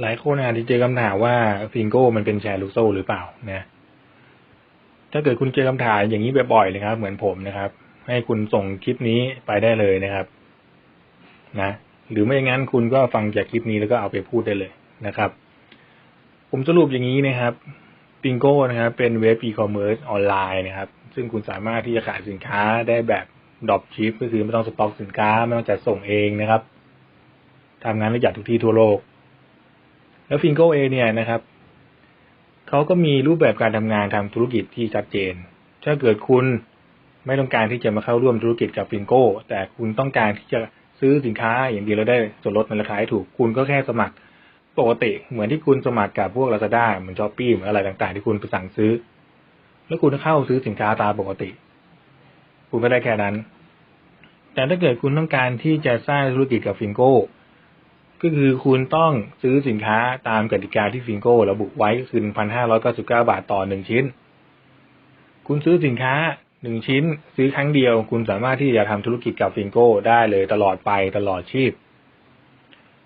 หลายคนอาจจะเจอคำถามว่าฟิงโก้มันเป็นแชร์ลูกโซ่หรือเปล่านะถ้าเกิดคุณเจอคำถามอย่างนี้บ่อยๆเลยครับ เหมือนผมนะครับ ให้คุณส่งคลิปนี้ไปได้เลยนะครับ นะ หรือไม่อย่างนั้นคุณก็ฟังจากคลิปนี้แล้วก็เอาไปพูดได้เลยนะครับ ผมสรุปอย่างนี้นะครับฟิงโก้นะครับ เป็นเว็บอีคอมเมิร์ซออนไลน์นะครับ ซึ่งคุณสามารถที่จะขายสินค้าได้แบบดรอปชิปก็คือไม่ต้องสต็อกสินค้า ไม่ต้องจัดส่งเองนะครับทำงานได้จากทุกที่ทั่วโลก แล้วฟิงโกเองเนี่ยนะครับเขาก็มีรูปแบบการทำงานทางธุรกิจที่ชัดเจน ถ้าเกิดคุณไม่ต้องการที่จะมาเข้าร่วมธุรกิจกับฟิงโกแต่คุณต้องการที่จะซื้อสินค้าอย่างเดียวแล้วได้ส่วนลดในราคาให้ถูกคุณก็แค่สมัครปกติเหมือนที่คุณสมัครกับพวกลาซาด้าเหมือนช้อปปี้เหมือนอะไรต่างๆ ที่คุณไปสั่งซื้อ แล้วคุณเข้าซื้อสินค้าตามปกติ คุณก็ได้แค่นั้น แต่ถ้าเกิดคุณต้องการที่จะสร้างธุรกิจกับฟิงโก ก็คือคุณต้องซื้อสินค้าตามกติกาที่ฟิงโก้ระบุไว้คือพันห้าร้อยเก้าสิบเก้าบาทต่อหนึ่งชิ้น คุณซื้อสินค้าหนึ่งชิ้น ซื้อครั้งเดียว คุณสามารถที่จะทำธุรกิจกับฟิงโก้ได้เลยตลอดไปตลอดชีพ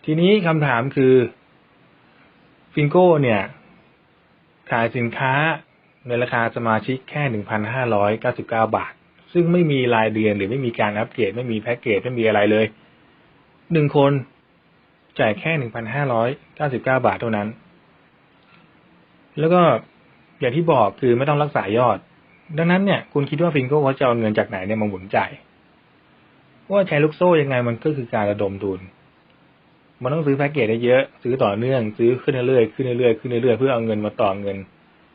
ทีนี้คำถามคือฟิงโก้เนี่ย ขายสินค้าในราคาสมาชิกแค่หนึ่งพันห้าร้อยเก้าสิบเก้าบาท ซึ่งไม่มีรายเดือนหรือไม่มีการอัปเกรดไม่มีแพ็กเกจไม่มีอะไรเลยหนึ่งคน จ่ายแค่หนึ่งพันห้าร้อยเก้าสิบเก้าบาทเท่านั้น แล้วก็อย่างที่บอกคือไม่ต้องรักษายอด ดังนั้นเนี่ย คุณคิดว่าฟิงโก้เขาจะเอาเงินจากไหนเนี่ยมาหมุนจ่ายว่าใช้ลูกโซ่ยังไงมันก็คือการระดมทุน มันต้องซื้อแพ็กเกจได้เยอะ ซื้อต่อเนื่อง ซื้อขึ้นเรื่อยๆขึ้นเรื่อยๆขึ้นเรื่อยๆเพื่อเอาเงินมาต่อเงิน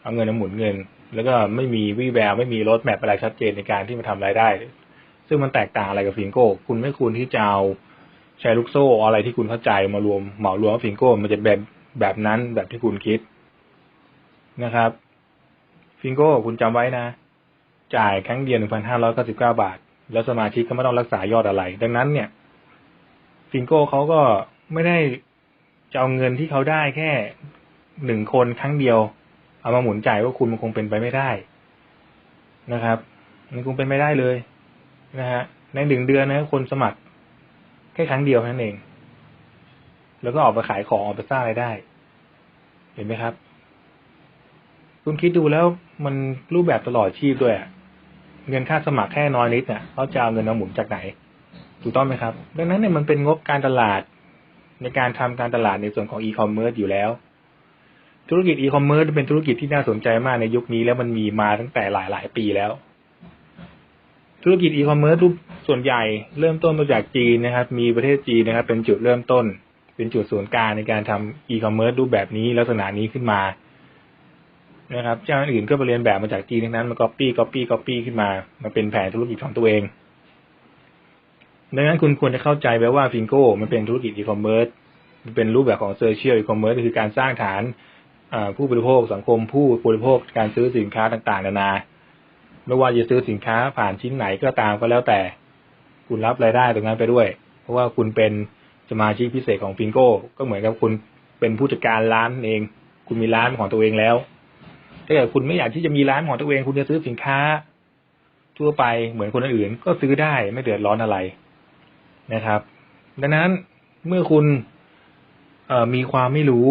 เอาเงินมาหมุนเงิน แล้วก็ไม่มีวี่แววไม่มีรถแมพอะไรชัดเจนในการที่มาทำรายได้ ซึ่งมันแตกต่างอะไรกับฟิงโก้ คุณไม่ควรที่จะเอา ใช้ลูกโซ่อะไรที่คุณเข้าใจมารวมเหมารวมฟิงโก้มันจะแบบแบบนั้นแบบที่คุณคิดนะครับ ฟิงโก้คุณจำไว้นะ จ่ายครั้งเดียวหนึ่งพันห้าร้อยเก้าสิบเก้าบาท แล้วสมาชิกก็ไม่ต้องรักษายอดอะไร ดังนั้นเนี่ย ฟิงโก้เขาก็ไม่ได้จะเอาเงินที่เขาได้แค่หนึ่งคนครั้งเดียว เอามาหมุนจ่ายว่าคุณมันคงเป็นไปไม่ได้นะครับ มันคงเป็นไม่ได้เลยนะฮะในหนึ่งเดือนนะคนสมัคร ค่ครั้งเดียวแค่นั้นเอง แล้วก็ออกไปขายของออกไปสร้างรายได้ เห็นไหมครับ คุณคิดดูแล้วมันรูปแบบตลอดชีพด้วยเงินค่าสมัครแค่น้อยนิดเนี่ยเขาจะเอาเงินมาหมุนจากไหน ถูกต้องไหมครับ ดังนั้นเนี่ยมันเป็นงบการตลาดในการทำการตลาดในส่วนของอีคอมเมิร์ซอยู่แล้ว ธุรกิจอีคอมเมิร์ซเป็นธุรกิจที่น่าสนใจมากในยุคนี้แล้วมันมีมาตั้งแต่หลายหลายปีแล้ว ธุรกิจอีคอมเมิร์ซรูปส่วนใหญ่เริ่มต้นมาจากจีนนะครับ มีประเทศจีนนะครับ เป็นจุดเริ่มต้น เป็นจุดศูนย์กลางในการทำอีคอมเมิร์ซรูปแบบนี้ลักษณะนี้ขึ้นมานะครับเจ้าอื่นก็ไปเรียนแบบมาจากจีนทั้งนั้นมาก๊อปปี้ก๊อปปี้ก๊อปปี้ขึ้นมามาเป็นแผนธุรกิจของตัวเอง ดังนั้นคุณควรจะเข้าใจไปว่าฟิงโก้มันเป็นธุรกิจอีคอมเมิร์ซมันเป็นรูปแบบของโซเชียลอีคอมเมิร์ซคือการสร้างฐานผู้บริโภคสังคมผู้บริโภคการซื้อสินค้าต่างๆนานา ไม่ว่าจะซื้อสินค้าผ่านชิ้นไหนก็ตามก็แล้วแต่ คุณรับรายได้ตรงนั้นไปด้วย เพราะว่าคุณเป็นสมาชิกพิเศษของฟิงโก้ก็เหมือนกับคุณเป็นผู้จัดการร้านเอง คุณมีร้านของตัวเองแล้ว ถ้าเกิดคุณไม่อยากที่จะมีร้านของตัวเอง คุณจะซื้อสินค้า ทั่วไปเหมือนคนอื่น ก็ซื้อได้ไม่เดือดร้อนอะไรนะครับ ดังนั้นเมื่อคุณเออมีความไม่รู้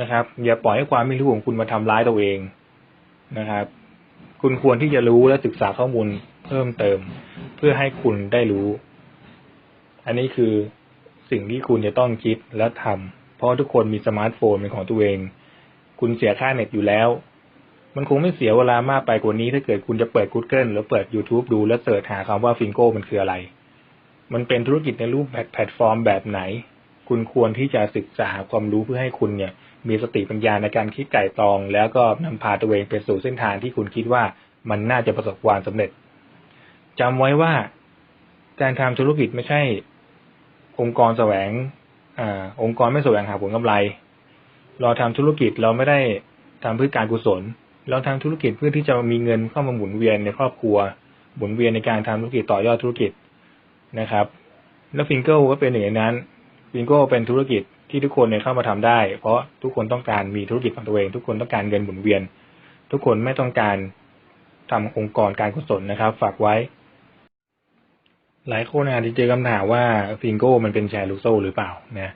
นะครับ อย่าปล่อยให้ความไม่รู้ของคุณมาทำร้ายตัวเองนะครับ คุณควรที่จะรู้และศึกษาข้อมูลเพิ่มเติม เพื่อให้คุณได้รู้ อันนี้คือสิ่งที่คุณจะต้องคิดและทำเพราะทุกคนมีสมาร์ทโฟนเป็นของตัวเอง คุณเสียค่าเน็ตอยู่แล้ว มันคงไม่เสียเวลามากไปกว่านี้ ถ้าเกิดคุณจะเปิด Google หรือเปิด YouTube ดูแล้วเสิร์ชหาคำว่าฟิงโก้มันคืออะไร มันเป็นธุรกิจในรูปแบบแพลตฟอร์มแบบไหน คุณควรที่จะศึกษาความรู้เพื่อให้คุณเนี่ย มีสติปัญญาในการคิดไก่ตอง แล้วก็นำพาตัวเองไปสู่เส้นทางที่คุณคิดว่ามันน่าจะประสบความสำเร็จจำไว้ว่าการทำธุรกิจไม่ใช่ องค์กรแสวงอองค์กรไม่แสวงหาผลกำไร เราทำธุรกิจเราไม่ได้ทำเพื่อการกุศล เราทำธุรกิจเพื่อที่จะมีเงินเข้ามาหมุนเวียนในครอบครัว หมุนเวียนในการทำธุรกิจต่อยอดธุรกิจนะครับ แล้วฟิงเกิลก็เป็นอย่างนั้น ฟิงโก้เป็นธุรกิจที่ทุกคนเนี่ยเข้ามาทำได้ เพราะทุกคนต้องการมีธุรกิจของตัวเอง ทุกคนต้องการเงินหมุนเวียน ทุกคนไม่ต้องการทำองค์กรการกุศลนะครับ ฝากไว้ หลายคนอาจจะเจอคำถามว่าฟิงโก้มันเป็นแชร์ลูกโซ่หรือเปล่านะ